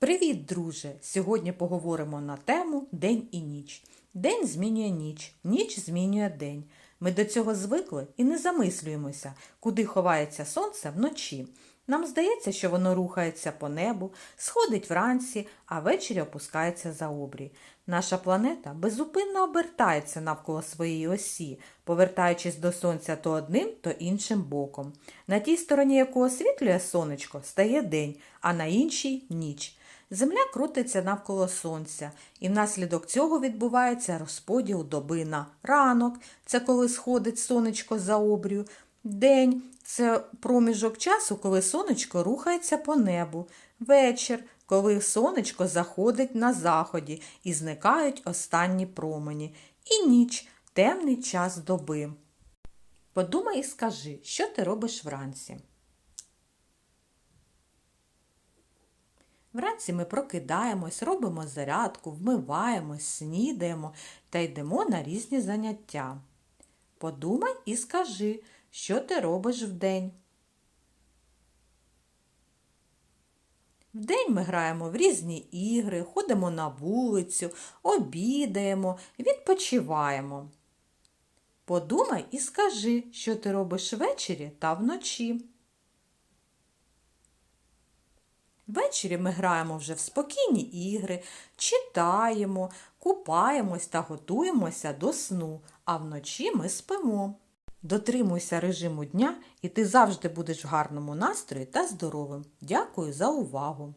Привіт, друже! Сьогодні поговоримо на тему День і ніч. День змінює ніч, ніч змінює день. Ми до цього звикли і не замислюємося, куди ховається сонце вночі. Нам здається, що воно рухається по небу, сходить вранці, а ввечері опускається за обрій. Наша планета безупинно обертається навколо своєї осі, повертаючись до сонця то одним, то іншим боком. На тій стороні, яку освітлює сонечко, стає день, а на іншій ніч. Земля крутиться навколо сонця, і внаслідок цього відбувається розподіл доби на ранок, це коли сходить сонечко за обрію, день це проміжок часу, коли сонечко рухається по небу, вечір, коли сонечко заходить на заході і зникають останні промені, і ніч темний час доби. Подумай і скажи, що ти робиш вранці. Вранці ми прокидаємось, робимо зарядку, вмиваємось, снідаємо та йдемо на різні заняття. Подумай і скажи, що ти робиш вдень. Вдень ми граємо в різні ігри, ходимо на вулицю, обідаємо, відпочиваємо. Подумай і скажи, що ти робиш ввечері та вночі. Ввечері ми граємо вже в спокійні ігри, читаємо, купаємось та готуємося до сну, а вночі ми спимо. Дотримуйся режиму дня, і ти завжди будеш в гарному настрої та здоровим. Дякую за увагу!